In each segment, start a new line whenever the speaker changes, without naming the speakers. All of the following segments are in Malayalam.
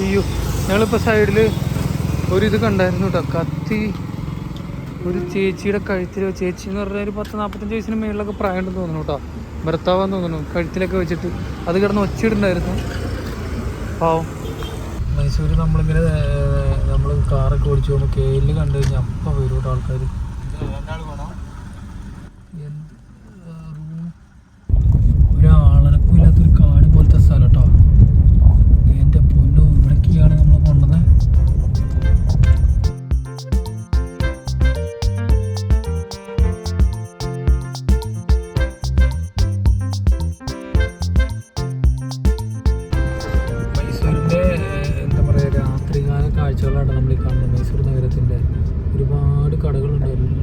അയ്യോ സൈഡിൽ ഒരു ഇത് കണ്ടായിരുന്നു കേട്ടോ കത്തി. ഒരു ചേച്ചിയുടെ കഴുത്തിൽ ചേച്ചി എന്ന് പറഞ്ഞാൽ ഒരു പത്ത് നാൽപ്പത്തഞ്ച് വയസ്സിന് മേളിലൊക്കെ പ്രായം ഉണ്ടെന്ന് തോന്നുന്നു കേട്ടോ ഭർത്താവാന്ന് തോന്നുന്നു കഴുത്തിലൊക്കെ വെച്ചിട്ട്. അത് കിടന്ന് ഒച്ചിടുണ്ടായിരുന്നു പാവം. മൈസൂർ നമ്മളിങ്ങനെ നമ്മൾ കാറൊക്കെ ഓടിച്ചു പോകുമ്പോൾ കേരളിൽ കണ്ടു കഴിഞ്ഞാൽ അപ്പം വരും കേട്ടോ ആൾക്കാർ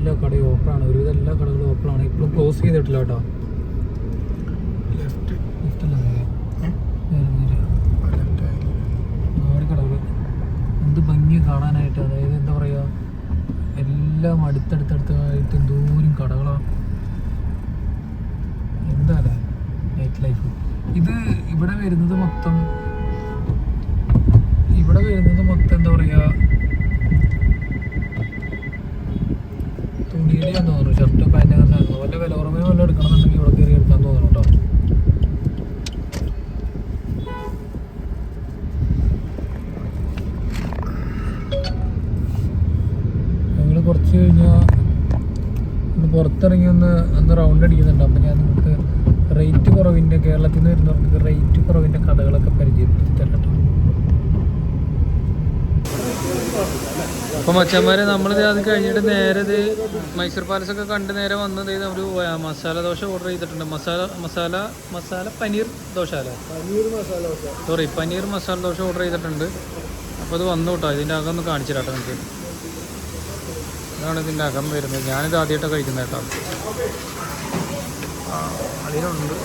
എല്ലാ കടയും ഓപ്പണാണ് ഒരുവിധം എല്ലാ കടകളും ഓപ്പണാണ് ഇപ്പോഴും ക്ലോസ് ചെയ്തിട്ടില്ല കേട്ടോ. കടകൾ എന്ത് ഭംഗി കാണാനായിട്ട്. അതായത് എന്താ പറയുക എല്ലാം അടുത്തടുത്തടുത്തായിട്ട് എന്തോരം കടകളാണ് എന്താ നൈറ്റ് ലൈഫ് ഇത് ഇവിടെ വരുന്നത് മൊത്തം ഇവിടെ വരുന്നത് മൊത്തം എന്താ പറയുക തുണിയുടെയാന്ന് തോന്നുന്നു ഷർട്ട് പാന്റ് അങ്ങനെ സാധനങ്ങൾ വല്ല വില കുറവിന് വല്ല എടുക്കണമെന്നുണ്ടെങ്കിൽ ഇവിടെ കയറി എടുക്കാൻ തോന്നുന്നു കേട്ടോ. ഞങ്ങൾ കുറച്ച് കഴിഞ്ഞാൽ ഒന്ന് പുറത്തിറങ്ങി ഒന്ന് ഒന്ന് റൗണ്ട് അടിക്കുന്നുണ്ട്. അപ്പം ഞാൻ നിങ്ങൾക്ക് റേറ്റ് കുറവിന്റെ കേരളത്തിൽ നിന്ന് വരുന്നവർക്ക് റേറ്റ് കുറവിന്റെ കഥകളൊക്കെ പരിചയപ്പെടുത്തി തരാം അപ്പോൾ മച്ചന്മാരെ നമ്മളിത് അത് കഴിഞ്ഞിട്ട് നേരെ ഇത് മൈസൂർ പാലസ് ഒക്കെ കണ്ട് നേരെ വന്നത് ഒരു മസാല ദോശ ഓർഡർ ചെയ്തിട്ടുണ്ട്. മസാല മസാല മസാല പനീർ ദോശ അല്ലേ? സോറി പനീർ മസാല ദോശ ഓർഡർ ചെയ്തിട്ടുണ്ട്. അപ്പോൾ അത് വന്നു കേട്ടോ. ഇതിന്റെ അകം ഒന്ന് കാണിച്ചു കേട്ടോ എനിക്ക് ഇതാണ് ഇതിന്റെ അകം വരുന്നത്. ഞാനിത് ആദ്യമായിട്ടാണ് കഴിക്കുന്നത് കേട്ടോ. അതിനുണ്ട്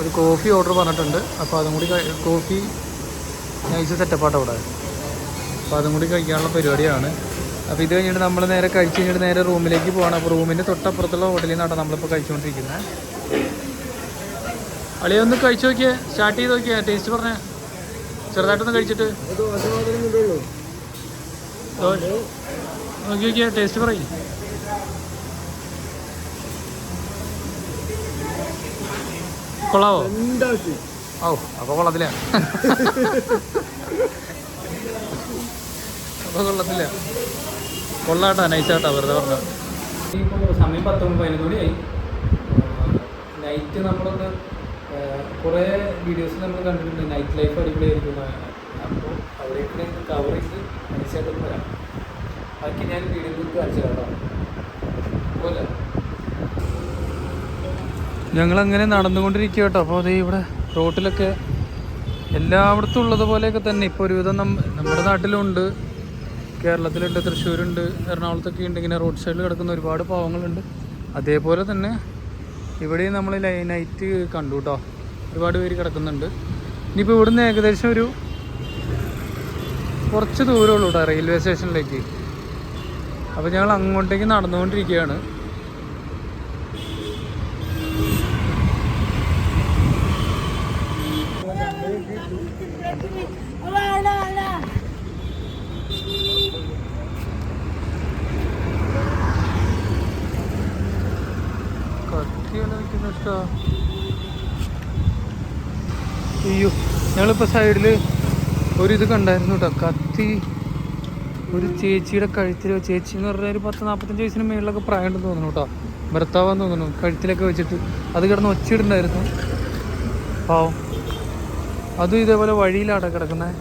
ഒരു കോഫി ഓർഡർ പറഞ്ഞിട്ടുണ്ട് അപ്പോൾ അതും കൂടി കോഫി നൈസ് സെറ്റപ്പാട്ടോ അവിടെ അപ്പോൾ അതും കൂടി കഴിക്കാനുള്ള പരിപാടിയാണ്. അപ്പോൾ ഇത് കഴിഞ്ഞിട്ട് നമ്മൾ നേരെ കഴിച്ച് കഴിഞ്ഞിട്ട് നേരെ റൂമിലേക്ക് പോകണം. അപ്പോൾ റൂമിന്റെ തൊട്ടപ്പുറത്തുള്ള ഹോട്ടലിൽ നിന്നാണ് നമ്മളിപ്പോൾ കഴിച്ചുകൊണ്ടിരിക്കുന്നത് അളിയെ ഒന്ന് കഴിച്ചു നോക്കിയേ. സ്റ്റാർട്ട് ചെയ്ത് നോക്കിയേ. ടേസ്റ്റ് പറഞ്ഞേ. ചെറുതായിട്ടൊന്ന് കഴിച്ചിട്ട്. നോക്കി നോക്കിയേ. ടേസ്റ്റ് പറയും. കൊള്ളാവോ? ഓ അപ്പോൾ കൊള്ളത്തില്ല. അപ്പോൾ കൊള്ളത്തില്ല കൊള്ളാട്ടാ നൈസാട്ടാ വെറുതെ പറഞ്ഞു സമയം പത്തൊമ്പത് പതിനൊന്ന് മണിയായി നൈറ്റ് നമ്മളൊന്ന് കുറേ വീഡിയോസ് നമ്മൾ കണ്ടിട്ടുണ്ട്. നൈറ്റ് ലൈഫ് അടിപൊളിയായിരിക്കും അപ്പോൾ അവിടേക്ക് കവർ ചെയ്ത് നൈസായിട്ട് വരാം. ബാക്കി ഞാൻ വീഡിയോയിൽ കാണിച്ചു തരാം പോലെ ഞങ്ങളങ്ങനെ നടന്നുകൊണ്ടിരിക്കുക കേട്ടോ. അപ്പോൾ അതേ ഇവിടെ റോട്ടിലൊക്കെ എല്ലായിടത്തും ഉള്ളതുപോലെയൊക്കെ തന്നെ. ഇപ്പോൾ ഒരുവിധം നമ്മ നമ്മുടെ നാട്ടിലുണ്ട്. കേരളത്തിലുണ്ട് തൃശ്ശൂരുണ്ട് എറണാകുളത്തൊക്കെ ഉണ്ട് ഇങ്ങനെ റോഡ് സൈഡിൽ കിടക്കുന്ന ഒരുപാട് പാവങ്ങളുണ്ട്. അതേപോലെ തന്നെ ഇവിടെയും നമ്മൾ ലൈ നൈറ്റ് കണ്ടു കേട്ടോ ഒരുപാട് പേര് കിടക്കുന്നുണ്ട്. ഇനിയിപ്പോൾ ഇവിടുന്ന് ഏകദേശം ഒരു കുറച്ച് ദൂരമുള്ളൂ കേട്ടോ റെയിൽവേ സ്റ്റേഷനിലേക്ക് അപ്പോൾ ഞങ്ങൾ അങ്ങോട്ടേക്ക് നടന്നുകൊണ്ടിരിക്കുകയാണ്. കത്തിയാണ് നിൽക്കുന്ന ഇഷ്ടാ. അയ്യോ ഞങ്ങളിപ്പോൾ സൈഡിൽ ഒരു ഇത് കണ്ടായിരുന്നു കേട്ടോ കത്തി ഒരു ചേച്ചിയുടെ കഴുത്തിൽ ചേച്ചി എന്ന് പറഞ്ഞാൽ ഒരു പത്ത് നാൽപ്പത്തഞ്ച് വയസ്സിന് മേളിലൊക്കെ പ്രായം ഉണ്ടെന്ന് തോന്നുന്നു കേട്ടോ ഭർത്താവാന്ന് തോന്നുന്നു കഴുത്തിലൊക്കെ വെച്ചിട്ട്. അത് കിടന്ന് ഒച്ചിടുണ്ടായിരുന്നു പാവം. അതും ഇതേപോലെ വഴിയിലാണ് കിടക്കുന്നത്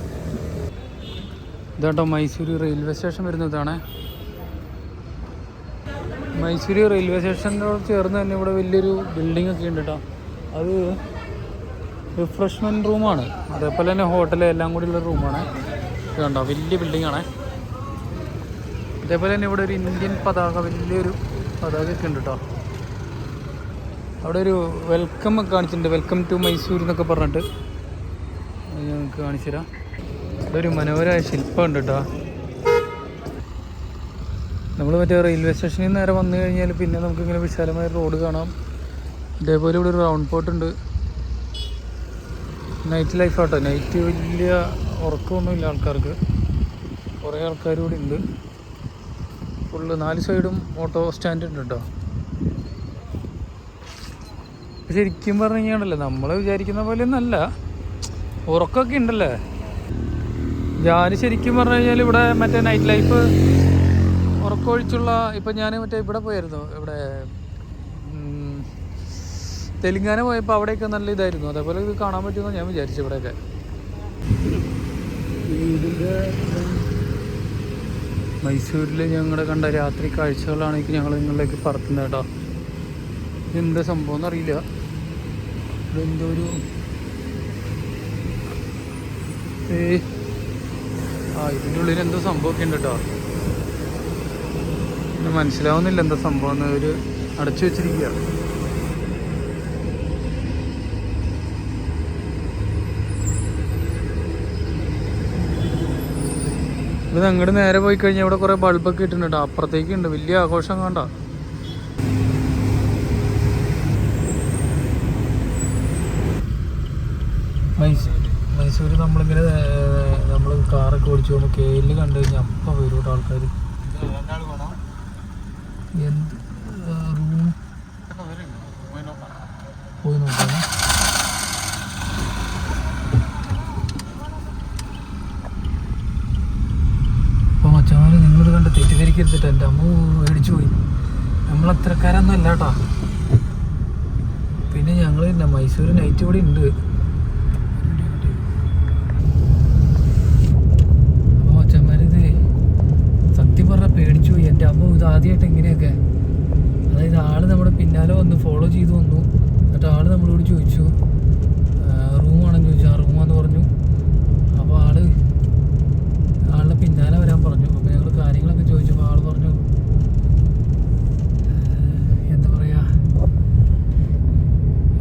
ഇതാട്ടോ മൈസൂർ റെയിൽവേ സ്റ്റേഷൻ വരുന്നതാണ്. മൈസൂർ റെയിൽവേ സ്റ്റേഷനോട് ചേർന്ന് തന്നെ ഇവിടെ വലിയൊരു ബിൽഡിംഗ് ഒക്കെ ഉണ്ട് കേട്ടോ അത് റിഫ്രഷ്മെന്റ് റൂമാണ് അതേപോലെ തന്നെ ഹോട്ടൽ എല്ലാം കൂടി ഉള്ള റൂമാണ് കണ്ടോ? വലിയ ബിൽഡിംഗ് ആണ്. അതേപോലെ തന്നെ ഇവിടെ ഒരു ഇന്ത്യൻ പതാക വലിയൊരു പതാക ഒക്കെ ഉണ്ട് കേട്ടോ അവിടെ ഒരു വെൽക്കം കാണിച്ചിട്ടുണ്ട്. വെൽക്കം ടു മൈസൂർ എന്നൊക്കെ പറഞ്ഞിട്ട്. ഞങ്ങൾക്ക് കാണിച്ചു തരാം ഒരു മനോഹരമായ ശില്പം ഉണ്ട് കേട്ടോ നമ്മൾ മറ്റേ റെയിൽവേ സ്റ്റേഷനിൽ നേരെ വന്നു കഴിഞ്ഞാൽ പിന്നെ നമുക്ക് ഇങ്ങനെ വിശാലമായ റോഡ് കാണാം. ഇതേപോലെ ഇവിടെ ഒരു റൗണ്ട് പോട്ട് ഉണ്ട്. നൈറ്റ് ലൈഫ് ആട്ടോ. നൈറ്റ് വലിയ ഉറക്കമൊന്നുമില്ല ആൾക്കാർക്ക്. കുറേ ആൾക്കാർ കൂടി ഉണ്ട്. ഫുള്ള് നാല് സൈഡും ഓട്ടോ സ്റ്റാൻഡ് ഉണ്ട് കേട്ടോ ശരിക്കും പറഞ്ഞു കഴിഞ്ഞാണല്ലോ നമ്മൾ വിചാരിക്കുന്ന പോലെ ഒന്നല്ല ഉറക്കമൊക്കെ ഉണ്ടല്ലേ? ഞാൻ ശരിക്കും പറഞ്ഞു കഴിഞ്ഞാൽ ഇവിടെ മറ്റേ നൈറ്റ് ലൈഫ് ഉറക്കമൊഴിച്ചുള്ള ഇപ്പം ഞാൻ മറ്റേ ഇവിടെ പോയായിരുന്നു ഇവിടെ തെലുങ്കാന പോയപ്പോൾ അവിടെയൊക്കെ നല്ല ഇതായിരുന്നു അതേപോലെ ഇത് കാണാൻ പറ്റുമെന്ന് ഞാൻ വിചാരിച്ചു ഇവിടെയൊക്കെ. മൈസൂരിൽ ഞങ്ങളുടെ കണ്ട രാത്രി കാഴ്ചകളാണെങ്കിൽ ഞങ്ങൾ നിങ്ങളിലേക്ക് പറത്തുന്നത് കേട്ടോ. എന്താ സംഭവം എന്നറിയില്ല. ഇതെന്തോ ഒരു ആ ഇതിന്റെ ഉള്ളിൽ എന്തോ സംഭവമൊക്കെ ഉണ്ട് കേട്ടോ മനസ്സിലാവുന്നില്ല എന്താ സംഭവം എന്ന്. അടച്ചു വെച്ചിരിക്കുക ഇത് അങ്ങോട്ട് നേരെ പോയി കഴിഞ്ഞാൽ ഇവിടെ കുറേ ബൾബൊക്കെ ഇട്ടിട്ടുണ്ട് അപ്പുറത്തേക്ക് ഉണ്ട് വലിയ ആഘോഷം കണ്ട. മൈസൂർ മൈസൂർ നമ്മളിങ്ങനെ നമ്മൾ കാറൊക്കെ ഓടിച്ചു പോകുമ്പോൾ കേരളിൽ കണ്ടു കഴിഞ്ഞാൽ അപ്പം വരും കേട്ടോ ആൾക്കാർ എന്ത് റൂം? പോയി നോക്കാം അപ്പോൾ മച്ചമാര് നിങ്ങളിത് കണ്ട് തെറ്റിദ്ധരിക്കരുത്തിട്ട് എന്റെ അമ്മ മേടിച്ചു പോയി. നമ്മൾ അത്രക്കാരൊന്നും അല്ല കേട്ടോ പിന്നെ ഞങ്ങൾ മൈസൂർ നൈറ്റ് ഇവിടെ ഉണ്ട് അപ്പോൾ മച്ചന്മാരിത് സത്യം പറഞ്ഞാൽ പേടിച്ചു പോയി ആദ്യമായിട്ട് ഇങ്ങനെയൊക്കെ അതായത് ആൾ നമ്മുടെ പിന്നാലെ വന്ന് ഫോളോ ചെയ്തു വന്നു. എന്നിട്ട് ആൾ നമ്മളോട് ചോദിച്ചു റൂമാണെന്ന് ചോദിച്ചു. ആ റൂമാന്ന് പറഞ്ഞു. അപ്പോൾ ആൾ ആളുടെ പിന്നാലെ വരാൻ പറഞ്ഞു. അപ്പോൾ ഞങ്ങൾ കാര്യങ്ങളൊക്കെ ചോദിച്ചപ്പോൾ ആൾ പറഞ്ഞു "ഏഹ്, എന്താ പറയുക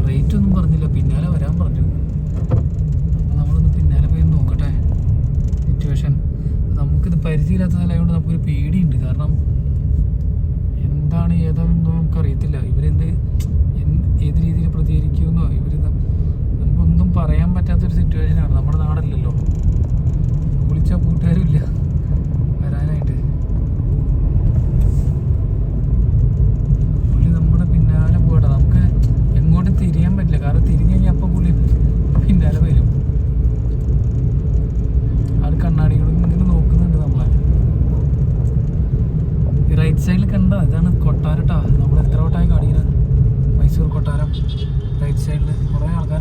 റേറ്റ് ഒന്നും പറഞ്ഞില്ല പിന്നാലെ വരാൻ പറഞ്ഞു അപ്പോൾ നമ്മളൊന്ന് പിന്നാലെ പോയി ഒന്ന് നോക്കട്ടെ സിറ്റുവേഷൻ നമുക്കിത് പരിചയമില്ലാത്ത സ്ഥലമായതുകൊണ്ട് നമുക്കൊരു പേടിയുണ്ട് കാരണം എന്താണ് ഏതാണെന്നോ നമുക്കറിയത്തില്ല ഇവരെന്ത് ഏത് രീതിയിൽ പ്രതികരിക്കുമെന്നോ ഇവർ നമുക്കൊന്നും പറയാൻ പറ്റാത്തൊരു സിറ്റുവേഷനാണ് നമ്മുടെ നാടല്ലല്ലോ. വിളിച്ചാൽ കൂട്ടുകാരും ഇല്ല വരാനായിട്ട് പുള്ളി നമ്മുടെ പിന്നാലെ പോകട്ടെ നമുക്ക് എങ്ങോട്ടും തിരിയാൻ പറ്റില്ല കാരണം തിരിഞ്ഞു കഴിഞ്ഞാൽ അപ്പം പുള്ളി പിന്നാലെ വരും ആൾ കണ്ണാടികളും ഇങ്ങനെ നോക്കുന്നുണ്ട് നമ്മളെ ഈ റൈറ്റ് സൈഡിൽ കണ്ട ഇതാണ് കൊട്ടാരട്ടാ നമ്മൾ എത്ര വട്ടമായി കാണിക്കുന്നത് മൈസൂർ കൊട്ടാരം റൈറ്റ് സൈഡിൽ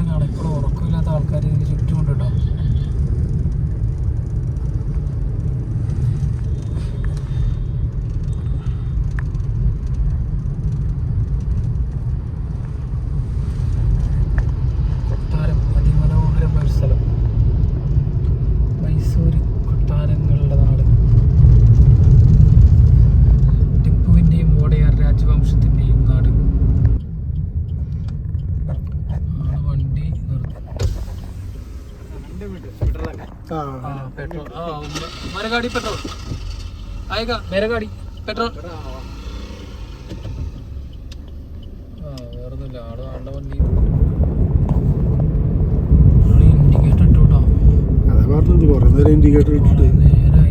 കുറേ ആൾക്കാർ ഉറക്കമില്ലാത്ത ആൾക്കാർ ഇതിന് ചുറ്റുമുണ്ട് കേട്ടോ കൊട്ടാരം അതിമനോഹരമായ ഒരു സ്ഥലം മൈസൂർ കൊട്ടാരങ്ങളുടെ നാട് ടിപ്പുവിന്റെയും വോടയാർ രാജവംശത്തിന്റെയും നാട് ആണ് വണ്ടി നിർത്തി ആ പെട്രോൾ ആ मेरा गाड़ी पेट्रोल आएगा मेरा गाड़ी पेट्रोल ആ വേറൊന്നുമില്ല ആള് ആളുടെ വണ്ടി ഇൻഡിക്കേറ്റർ ഇട്ടു കേട്ടോ
അതാ പറഞ്ഞത് കുറെ നേരം ഇൻഡിക്കേറ്റർ ഇട്ടിട്ട്
നേരെ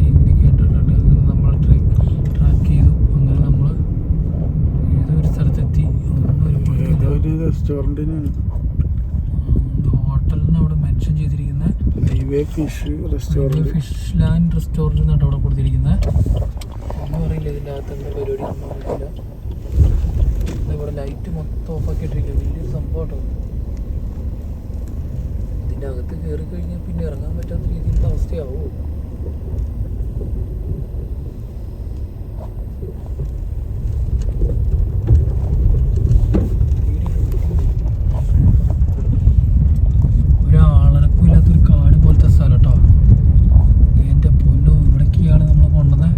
fish restaurant
fish land restaurant എന്നാണ് അവിടെ കൊടുത്തിരിക്കുന്നത്. ഒന്നും അറിയില്ല ഇതിന്റെ അകത്ത് എന്താ പരിപാടി ഒന്നും ഇവിടെ ലൈറ്റ് മൊത്തം ഓഫാക്കി ഇട്ടിരിക്കുക വലിയൊരു സംഭവം ഇതിന്റെ അകത്ത് കയറി കഴിഞ്ഞാൽ പിന്നെ ഇറങ്ങാൻ പറ്റാത്ത രീതിയിലുള്ള അവസ്ഥയാവോ ഒരാളനക്കും ഇല്ലാത്തൊരു കാട് പോലത്തെ സ്ഥലം കേട്ടോ എന്റെ പൊന്നോ ഇവിടേക്കാണ് നമ്മൾ കൊണ്ടുവന്നത്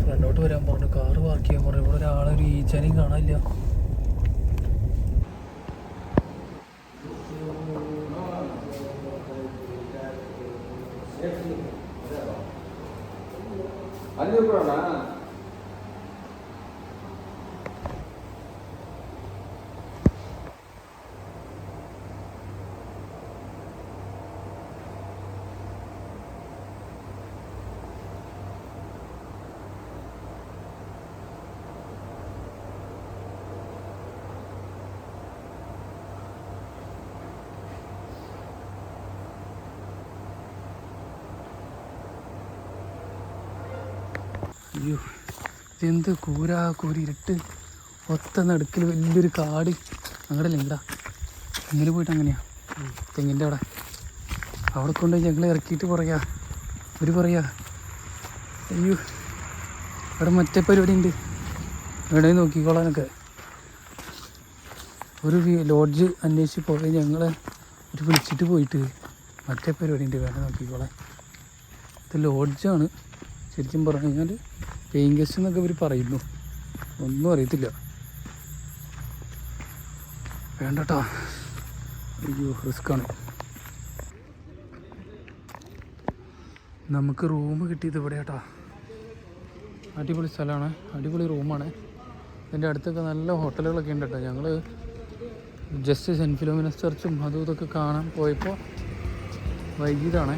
ഫ്രണ്ടോട്ട് വരാൻ പറഞ്ഞു കാറ് പാർക്ക് ചെയ്യാൻ പറഞ്ഞു ഇവിടെ ഈച്ചാനെയും കാണാനില്ല. അയ്യോ ഇതെന്ത് കൂരാ കൂരി ഇരുട്ട്. ഒത്ത നടുക്കിൽ വലിയൊരു കാട്. അങ്ങടെ ലിങ്കടാ ഇങ്ങനെ പോയിട്ട് അങ്ങനെയാ. തെങ്ങിന്റെ അവിടെ. അവിടെ കൊണ്ട് ഞങ്ങൾ ഇറക്കിയിട്ട് പറയാ. ഒരു പറയാ അയ്യോ അവിടെ മറ്റേ പരിപാടി ഉണ്ട് ഇവിടെ നോക്കിക്കോളാനൊക്കെ. ഒരു ലോഡ്ജ് അന്വേഷിച്ച് പോയി ഞങ്ങൾ ഒരു വിളിച്ചിട്ട് പോയിട്ട് മറ്റേ പരിപാടി ഉണ്ട് വേണം നോക്കിക്കോളാൻ. ഇത് ലോഡ്ജാണ്. ശരിക്കും പറഞ്ഞു കഴിഞ്ഞാൽ പേയിങ് ഗസ്റ്റ് എന്നൊക്കെ ഇവർ പറയുന്നു. ഒന്നും അറിയത്തില്ല. വേണ്ടട്ടോ. അയ്യോ റിസ്ക്കാണ് നമുക്ക് റൂം കിട്ടിയത് ഇവിടെ കേട്ടോ അടിപൊളി സ്ഥലമാണ്. അടിപൊളി റൂമാണ് ഇതിന്റെ അടുത്തൊക്കെ നല്ല ഹോട്ടലുകളൊക്കെ ഉണ്ട് കേട്ടോ ഞങ്ങൾ ജസ്റ്റ് സെന്റ് ഫിലോമിനസ് ചർച്ചും അതും ഇതൊക്കെ കാണാൻ പോയപ്പോൾ വൈകിയതാണ്.